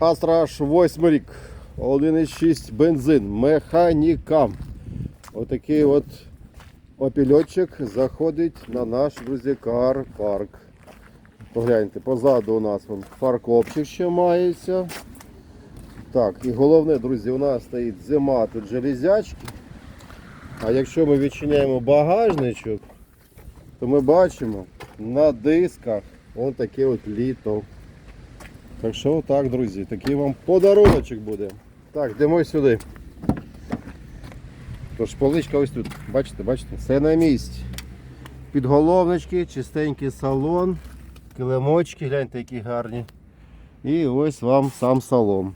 Astra H 8 рік. 1,6 бензин. Механіка. Отакий от опільотчик заходить на наш друзі кар парк. Погляньте, позаду у нас вон фаркопчик ще мається. Так, і головне, друзі, у нас стоїть зима тут железячки. А якщо ми відчиняємо багажничок, то ми бачимо на дисках ось таке от літо. Так що отак, друзі, такий вам подаруночок буде. Так, йдемо сюди. Тож поличка ось тут. Бачите, бачите, все на місці. Підголовнички, чистенький салон, килимочки, гляньте, які гарні. І ось вам сам салон.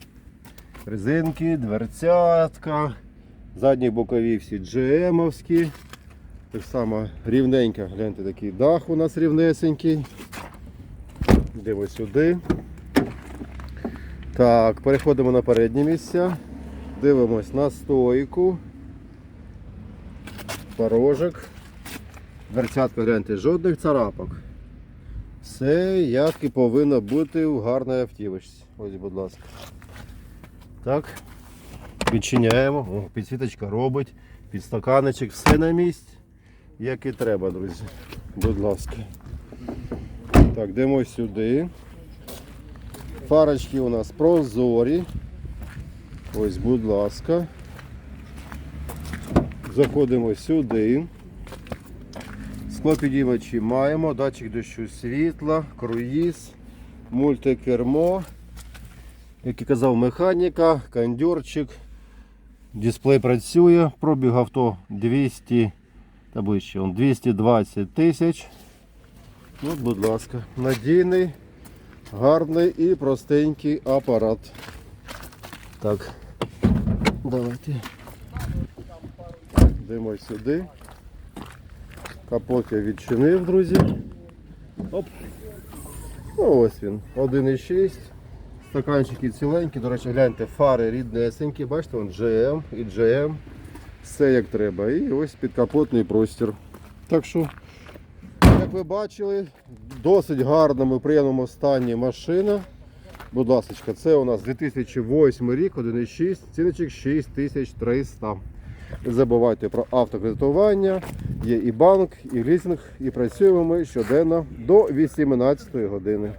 Резинки, дверцятка, задні бокові всі GM-овські. Так само рівненько, гляньте, такий дах у нас рівнесенький. Йдемо сюди. Так, переходимо на передні місця. Дивимось на стойку. Порожок. Дверцятка, гляньте, жодних царапок. Все як і повинно бути у гарній автівочці. Ось, будь ласка. Так. Відчиняємо. О, підсвіточка робить. Підстаканечок, все на місці. Як і треба, друзі. Будь ласка. Так, йдемо сюди. Фарочки у нас прозорі. Ось, будь ласка. Заходимо сюди. Склопідіймачі маємо, датчик дощу світла, круїз, мультикермо, як і казав, механіка, кондьорчик. Дисплей працює, пробіг авто 200 та ближче, 220 тисяч. От, будь ласка, надійний, гарний і простенький апарат. Так, давайте. Йдемо сюди. Капот я відчинив, друзі. Оп. Ну ось він. 1,6. Стаканчики ціленькі. До речі, гляньте, фари ріднесенькі. Бачите, вон GM і GM. Все як треба. І ось підкапотний простір. Так що, як ви бачили, в досить гарному приємному стані машина. Будь ласка, це у нас 2008 рік, 1,6, ціночок 6300. Не забувайте про автокредитування. Є і банк, і лізинг, і працюємо ми щоденно до 18 години.